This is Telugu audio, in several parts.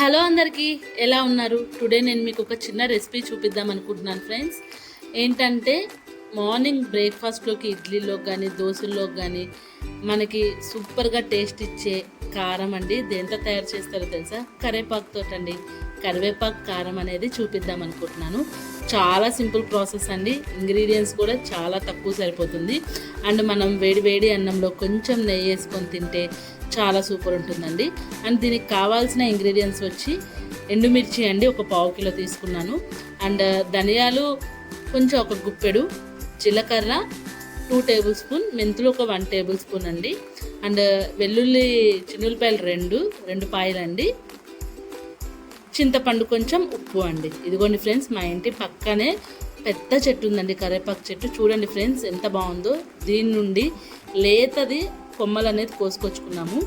హలో అందరికీ ఎలా ఉన్నారు? టుడే నేను మీకు ఒక చిన్న రెసిపీ చూపిద్దాం అనుకుంటున్నాను ఫ్రెండ్స్ ఏంటంటే మార్నింగ్ బ్రేక్ఫాస్ట్లోకి ఇడ్లీలో కానీ దోశల్లో కానీ మనకి సూపర్గా టేస్ట్ ఇచ్చే కారం అండి. దేంతో తయారు చేస్తారో తెలుసా? కరివేపాకుతో అండి కరివేపాకు కారం అనేది చూపిద్దాం అనుకుంటున్నాను. చాలా సింపుల్ ప్రాసెస్ అండి. ఇంగ్రీడియంట్స్ కూడా చాలా తక్కువ సరిపోతుంది. అండ్ మనం వేడి వేడి అన్నంలో కొంచెం నెయ్యి వేసుకొని తింటే చాలా సూపర్ ఉంటుందండి. అండ్ దీనికి కావాల్సిన ఇంగ్రీడియంట్స్ వచ్చి ఎండుమిర్చి అండి ఒక పావు కిలో తీసుకున్నాను. అండ్ ధనియాలు కొంచెం ఒక గుప్పెడు జీలకర్ర టూ టేబుల్ స్పూన్ మెంతులు ఒక వన్ టేబుల్ స్పూన్ అండి. అండ్ వెల్లుల్లి చిన్నులపాయలు రెండు రెండు పాయలండి. చింతపండు కొంచెం ఉప్పు అండి. ఇదిగోండి ఫ్రెండ్స్ మా ఇంటి పక్కనే పెద్ద చెట్టు ఉందండి కరివేపాకు చెట్టు. చూడండి ఫ్రెండ్స్ ఎంత బాగుందో. దీని నుండి లేతది కొమ్మలు అనేది కోసుకొచ్చుకున్నాము.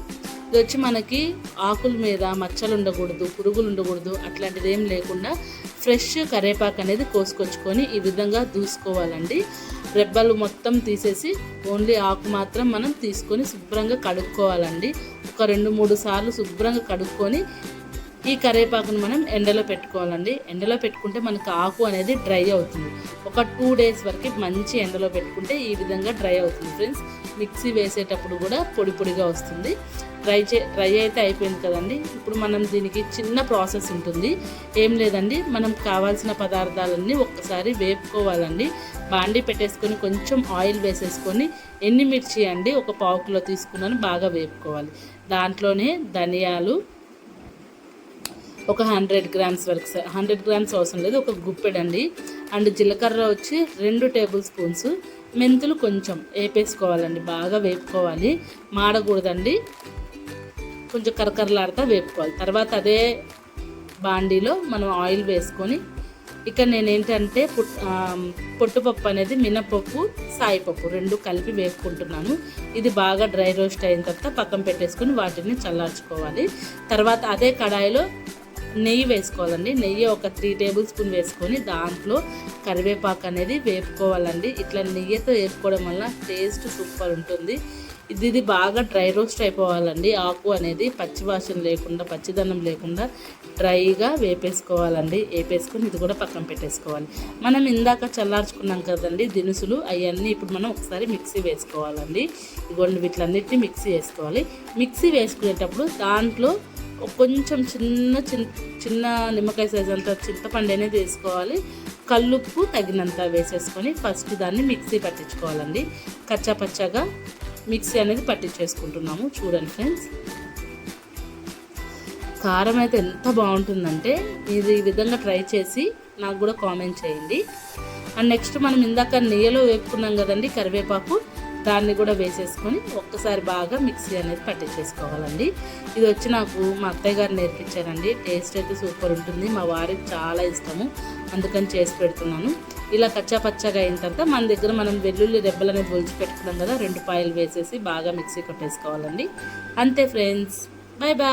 ఇది వచ్చి మనకి ఆకుల మీద మచ్చలు ఉండకూడదు పురుగులు ఉండకూడదు అట్లాంటిది ఏం లేకుండా ఫ్రెష్ కరివేపాకు అనేది కోసుకొచ్చుకొని ఈ విధంగా దూసుకోవాలండి. రెబ్బలు మొత్తం తీసేసి ఓన్లీ ఆకు మాత్రం మనం తీసుకొని శుభ్రంగా కడుక్కోవాలండి. ఒక రెండు మూడు సార్లు శుభ్రంగా కడుక్కొని ఈ కరివేపాకును మనం ఎండలో పెట్టుకోవాలండి. ఎండలో పెట్టుకుంటే మనకు ఆకు అనేది డ్రై అవుతుంది. ఒక టూ డేస్ వరకు మంచి ఎండలో పెట్టుకుంటే ఈ విధంగా డ్రై అవుతుంది ఫ్రెండ్స్. మిక్సీ వేసేటప్పుడు కూడా పొడి పొడిగా వస్తుంది. డ్రై చే డ్రై అయితే అయిపోయింది కదండి. ఇప్పుడు మనం దీనికి చిన్న ప్రాసెస్ ఉంటుంది. ఏం లేదండి. మనం కావాల్సిన పదార్థాలన్నీ ఒక్కసారి వేపుకోవాలండి. బాండి పెట్టేసుకొని కొంచెం ఆయిల్ వేసేసుకొని ఎన్ని మిర్చి అండి ఒక పావు కిలో తీసుకున్నాను బాగా వేపుకోవాలి. దాంట్లోనే ధనియాలు ఒక హండ్రెడ్ గ్రామ్స్ వరకు హండ్రెడ్ గ్రామ్స్ అవసరం లేదు ఒక గుప్పెడండి అండ్. జీలకర్ర వచ్చి రెండు టేబుల్ స్పూన్స్. మెంతులు కొంచెం వేపేసుకోవాలండి బాగా వేపుకోవాలి. మాడకూడదండి. కొంచెం కరకరలాడుతా వేపుకోవాలి. తర్వాత అదే బాండీలో మనం ఆయిల్ వేసుకొని ఇక్కడ నేను ఏంటంటే పుట్ పొట్టుపప్పు అనేది మినపప్పు సాయిపప్పు రెండు కలిపి వేపుకుంటున్నాను. ఇది బాగా డ్రై రోస్ట్ అయిన తర్వాత పక్కన పెట్టేసుకొని వాటిని చల్లార్చుకోవాలి. తర్వాత అదే కడాయిలో నెయ్యి వేసుకోవాలండి. నెయ్యి ఒక త్రీ టేబుల్ స్పూన్ వేసుకొని దాంట్లో కరివేపాకు అనేది వేపుకోవాలండి. ఇట్లా నెయ్యితో వేపుకోవడం వల్ల టేస్ట్ సూపర్ ఉంటుంది. ఇది ఇది బాగా డ్రై రోస్ట్ అయిపోవాలండి. ఆకు అనేది పచ్చివాసన లేకుండా పచ్చిదనం లేకుండా డ్రైగా వేపేసుకోవాలండి. వేపేసుకొని ఇది కూడా పక్కన పెట్టేసుకోవాలి. మనం ఇందాక చల్లార్చుకున్నాం కదండి దినుసులు అవన్నీ ఇప్పుడు మనం ఒకసారి మిక్సీ వేసుకోవాలండి. ఇగోండి వీటిలన్నిటిని మిక్సీ వేసుకోవాలి. మిక్సీ వేసుకునేటప్పుడు దాంట్లో కొంచెం చిన్న చిన్న చిన్న నిమ్మకాయ సైజ్ అంత చింతపండు అనేది వేసుకోవాలి. కల్లుప్పు తగినంత వేసేసుకొని ఫస్ట్ దాన్ని మిక్సీ పట్టించుకోవాలండి. కచ్చా పచ్చగా మిక్సీ అనేది పట్టించేసుకుంటున్నాము. చూడండి ఫ్రెండ్స్ కారం అయితే ఎంత బాగుంటుందంటే ఇది ఈ విధంగా ట్రై చేసి నాకు కూడా కామెంట్ చేయండి. అండ్ నెక్స్ట్ మనం ఇందాక నెయ్యిలో వేపుకున్నాం కదండి కరివేపాకు. దాన్ని కూడా వేసేసుకొని ఒక్కసారి బాగా మిక్సీ అనేది పట్టించేసుకోవాలండి ఇది వచ్చి నాకు మా అత్తయ్య గారు నేర్పించారండి. టేస్ట్ అయితే సూపర్ ఉంటుంది. మా వారికి చాలా ఇష్టము. అందుకని చేసి పెడుతున్నాను. ఇలా కచ్చా పచ్చగా అయిన తర్వాత మన దగ్గర మనం వెల్లుల్లి రెబ్బలు అనేది ఒలిచి పెట్టుకున్నాం కదా రెండు పాయలు వేసేసి బాగా మిక్సీ కొట్టేసుకోవాలండి. అంతే ఫ్రెండ్స్. Bye bye